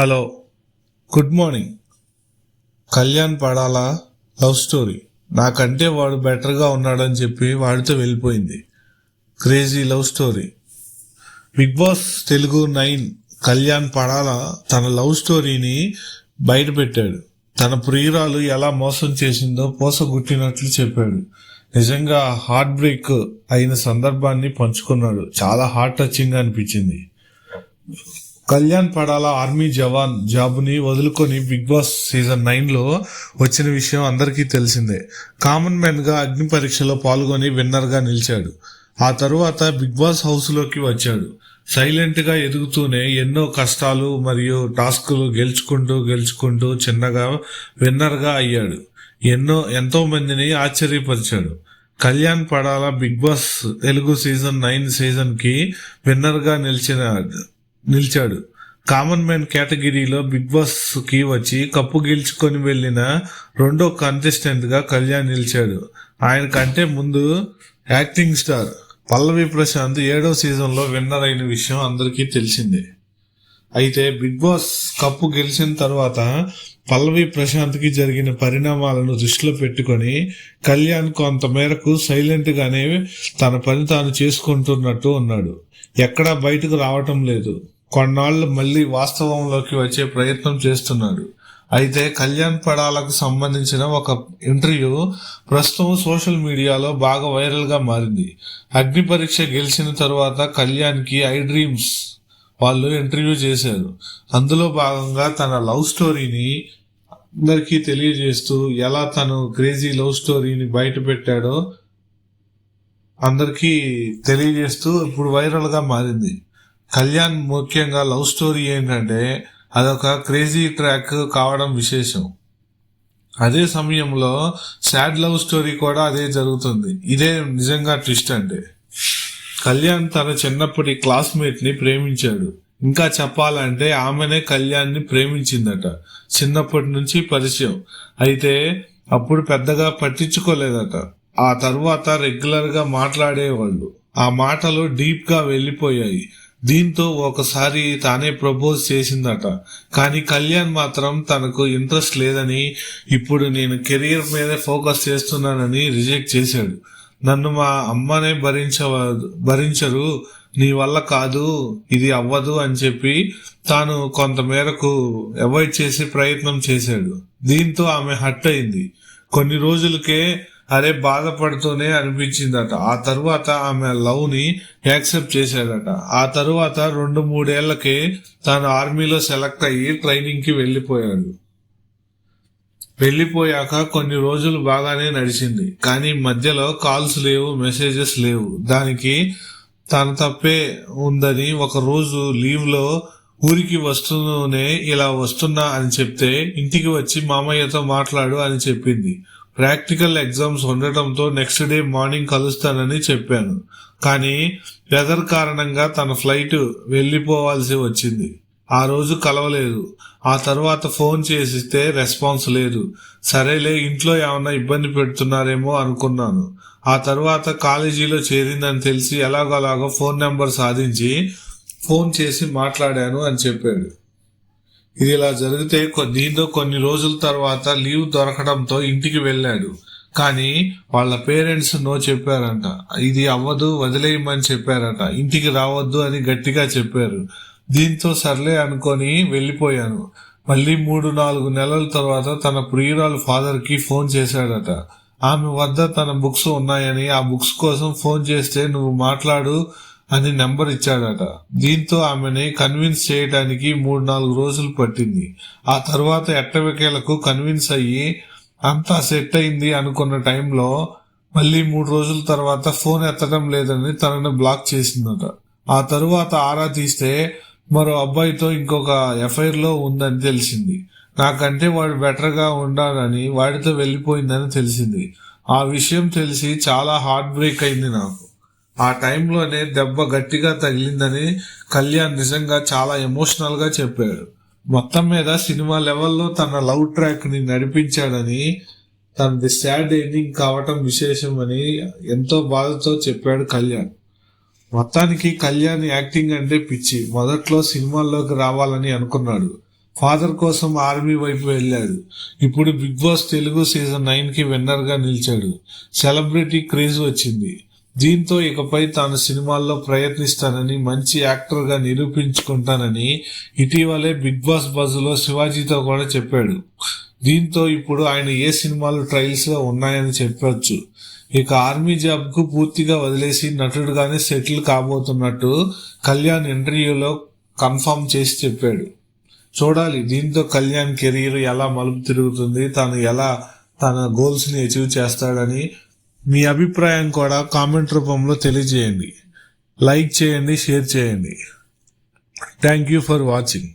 Hello good morning. Kalyan Padala? Love story. నాకంటే వాడు బెటర్గా ఉన్నాడని చెప్పి వాడితో వెళ్ళిపోయింది. Crazy love story. Bigg Boss Telugu nine Kalyan Padala? తన లవ్ స్టోరీని బయట పెట్టాడు. తన ప్రియురాలు ఎలా మోసం చేసిందో పోసగుట్టినట్లు చెప్పాడు. నిజంగా హార్ట్ బ్రేక్ అయిన సందర్భాన్ని పంచుకున్నాడు. చాలా హార్ట్ టచింగ్ అనిపించింది. కళ్యాణ్ పడాల ఆర్మీ జవాన్ జాబుని వదులుకొని బిగ్ బాస్ సీజన్ నైన్లో వచ్చిన విషయం అందరికీ తెలిసిందే. కామన్ మ్యాన్గా అగ్ని పరీక్షలో పాల్గొని విన్నర్గా నిలిచాడు. ఆ తరువాత బిగ్ బాస్ హౌస్లోకి వచ్చాడు. సైలెంట్గా ఎదుగుతూనే ఎన్నో కష్టాలు మరియు టాస్కులు గెలుచుకుంటూ గెలుచుకుంటూ చిన్నగా విన్నర్గా అయ్యాడు. ఎన్నో ఎంతో మందిని ఆశ్చర్యపరిచాడు. Kalyan Padala Bigg Boss Telugu season nine సీజన్కి విన్నర్గా నిలిచిన నిలిచాడు. కామన్ మ్యాన్ కేటగిరీలో బిగ్ బాస్కి వచ్చి కప్పు గెలుచుకొని వెళ్ళిన రెండో కంటెస్టెంట్గా కళ్యాణ్ నిలిచాడు. ఆయన కంటే ముందు యాక్టింగ్ స్టార్ పల్లవి ప్రశాంత్ ఏడో సీజన్లో విన్నర్ అయిన విషయం అందరికీ తెలిసిందే. అయితే బిగ్ బాస్ కప్పు గెలిచిన తర్వాత పల్లవి ప్రశాంత్కి జరిగిన పరిణామాలను దృష్టిలో పెట్టుకొని కళ్యాణ్ కొంత మేరకు సైలెంట్ గానే తన పని తాను చేసుకుంటున్నట్టు ఉన్నాడు. ఎక్కడా బయటకు రావటం లేదు. కొన్నాళ్ళు మళ్ళీ వాస్తవంలోకి వచ్చే ప్రయత్నం చేస్తున్నాడు. అయితే కళ్యాణ్ పడాలకు సంబంధించిన ఒక ఇంటర్వ్యూ ప్రస్తుతం సోషల్ మీడియాలో బాగా వైరల్గా మారింది. అగ్ని పరీక్ష గెలిచిన తర్వాత కళ్యాణ్కి ఐ డ్రీమ్స్ వాళ్ళు ఇంటర్వ్యూ చేశారు. అందులో భాగంగా తన లవ్ స్టోరీని అందరికీ తెలియజేస్తూ ఎలా తను క్రేజీ లవ్ స్టోరీని బయట పెట్టాడో అందరికీ తెలియజేస్తూ ఇప్పుడు వైరల్గా మారింది. కళ్యాణ్ ముఖ్యంగా లవ్ స్టోరీ ఏంటంటే అదొక క్రేజీ ట్రాక్ కావడం విశేషం. అదే సమయంలో సాడ్ లవ్ స్టోరీ కూడా అదే జరుగుతుంది. ఇదే నిజంగా ట్విస్ట్ అంటే. కళ్యాణ్ తన చిన్నప్పటి క్లాస్మేట్ని ప్రేమించాడు. ఇంకా చెప్పాలంటే ఆమెనే కళ్యాణ్ని ప్రేమించిందట. చిన్నప్పటి నుంచి పరిచయం. అయితే అప్పుడు పెద్దగా పట్టించుకోలేదట. ఆ తర్వాత రెగ్యులర్గా మాట్లాడేవాళ్ళు. ఆ మాటలు డీప్గా వెళ్ళిపోయాయి దీంతో ఒకసారి తానే ప్రపోజ్ చేసిందట. కానీ కళ్యాణ్ మాత్రం తనకు ఇంట్రెస్ట్ లేదని ఇప్పుడు నేను కెరీర్ మీదే ఫోకస్ చేస్తున్నానని రిజెక్ట్ చేశాడు. నన్ను మా అమ్మనే భరించ భరించరు. నీ వల్ల కాదు ఇది అవ్వదు అని చెప్పి తాను కొంత మేరకు అవాయిడ్ చేసే ప్రయత్నం చేశాడు. దీంతో ఆమె హట్ అయింది. కొన్ని రోజులకే అరే బాధపడుతూనే అనిపించిందట. ఆ తరువాత ఆమె లవ్ని యాక్సెప్ట్ చేశాడట. ఆ తరువాత రెండు మూడేళ్ళకే తాను ఆర్మీలో సెలెక్ట్ అయ్యి ట్రైనింగ్కి వెళ్ళిపోయాడు. వెళ్ళిపోయాక కొన్ని రోజులు బాగానే నడిచింది. కానీ మధ్యలో కాల్స్ లేవు మెసేజెస్ లేవు. దానికి తన తప్పే ఉందని ఒక రోజు లీవ్లో ఊరికి వస్తూనే ఇలా వస్తున్నా అని చెప్తే ఇంటికి వచ్చి మామయ్యతో మాట్లాడు అని చెప్పింది. ప్రాక్టికల్ ఎగ్జామ్స్ ఉండటంతో నెక్స్ట్ డే మార్నింగ్ కలుస్తానని చెప్పాను. కానీ వెదర్ కారణంగా తన ఫ్లైట్ వెళ్ళిపోవాల్సి వచ్చింది. ఆ రోజు కలవలేదు. ఆ తర్వాత ఫోన్ చేసిస్తే రెస్పాన్స్ లేదు. సరేలే ఇంట్లో ఏమైనా ఇబ్బంది పెడుతున్నారేమో అనుకున్నాను. ఆ తర్వాత కాలేజీలో చేరిందని తెలిసి ఎలాగోలాగో ఫోన్ నెంబర్ సాధించి ఫోన్ చేసి మాట్లాడాను అని చెప్పాడు. ఇది ఇలా జరిగితే దీంతో కొన్ని రోజుల తర్వాత లీవ్ దొరకడంతో ఇంటికి వెళ్ళాడు. కానీ వాళ్ళ పేరెంట్స్ నో చెప్పారంట. ఇది అవ్వదు వదిలేయమని చెప్పారట. ఇంటికి రావద్దు అని గట్టిగా చెప్పారు. దీంతో సర్లే అనుకొని వెళ్ళిపోయాను. మళ్ళీ మూడు నాలుగు నెలల తర్వాత తన ప్రియురాలు ఫాదర్కి ఫోన్ చేశాడట. ఆమె వద్ద తన బుక్స్ ఉన్నాయని ఆ బుక్స్ కోసం ఫోన్ చేస్తే నువ్వు మాట్లాడు అని నెంబర్ ఇచ్చాడట. దీంతో ఆమెని కన్విన్స్ చేయడానికి మూడు నాలుగు రోజులు పట్టింది. ఆ తర్వాత ఎట్టవికేలకు కన్విన్స్ అయ్యి అంతా సెట్ అయింది అనుకున్న టైంలో మళ్ళీ మూడు రోజుల తర్వాత ఫోన్ ఎత్తడం లేదని తనను బ్లాక్ చేసిందట. ఆ తరువాత ఆరా తీస్తే మరో అబ్బాయితో ఇంకొక ఎఫ్ఐఆర్లో ఉందని తెలిసింది. నాకంటే వాడు బెటర్గా ఉండాలని వాడితో వెళ్ళిపోయిందని తెలిసింది. ఆ విషయం తెలిసి చాలా హార్ట్ బ్రేక్ అయింది నాకు. ఆ టైంలోనే దెబ్బ గట్టిగా తగిలిందని కళ్యాణ్ నిజంగా చాలా ఎమోషనల్గా చెప్పాడు. మొత్తం మీద సినిమా లెవెల్లో తన లవ్ ట్రాక్ని నడిపించాడని తనది సాడ్ ఎండింగ్ కావటం విశేషమని ఎంతో బాధతో చెప్పాడు కళ్యాణ్. మొత్తానికి కళ్యాణ్ యాక్టింగ్ అంటే పిచ్చి. మొదట్లో సినిమాల్లోకి రావాలని అనుకున్నాడు. ఫాదర్ కోసం ఆర్మీ వైపు వెళ్ళాడు. ఇప్పుడు బిగ్ బాస్ తెలుగు సీజన్ నైన్కి విన్నర్గా నిలిచాడు. సెలబ్రిటీ క్రేజ్ వచ్చింది. దీంతో ఇకపై తాను సినిమాల్లో ప్రయత్నిస్తానని మంచి యాక్టర్గా నిరూపించుకుంటానని ఇటీవలే బిగ్ బాస్ బజ్లో శివాజీతో కూడా చెప్పాడు. దీంతో ఇప్పుడు ఆయన ఏ సినిమాలు ట్రయల్స్లో ఉన్నాయని చెప్పొచ్చు. ఇక ఆర్మీ జాబ్కు పూర్తిగా వదిలేసి నటుడుగానే సెటిల్ కాబోతున్నట్టు కళ్యాణ్ ఇంటర్వ్యూలో కన్ఫర్మ్ చేసి చెప్పాడు. చూడాలి దీంతో కళ్యాణ్ కెరీర్ ఎలా మలుపు తిరుగుతుంది తను ఎలా తన గోల్స్ని అచీవ్ చేస్తాడని మీ అభిప్రాయం కూడా కామెంట్ రూపంలో తెలియజేయండి. లైక్ చేయండి షేర్ చేయండి. Thank you for watching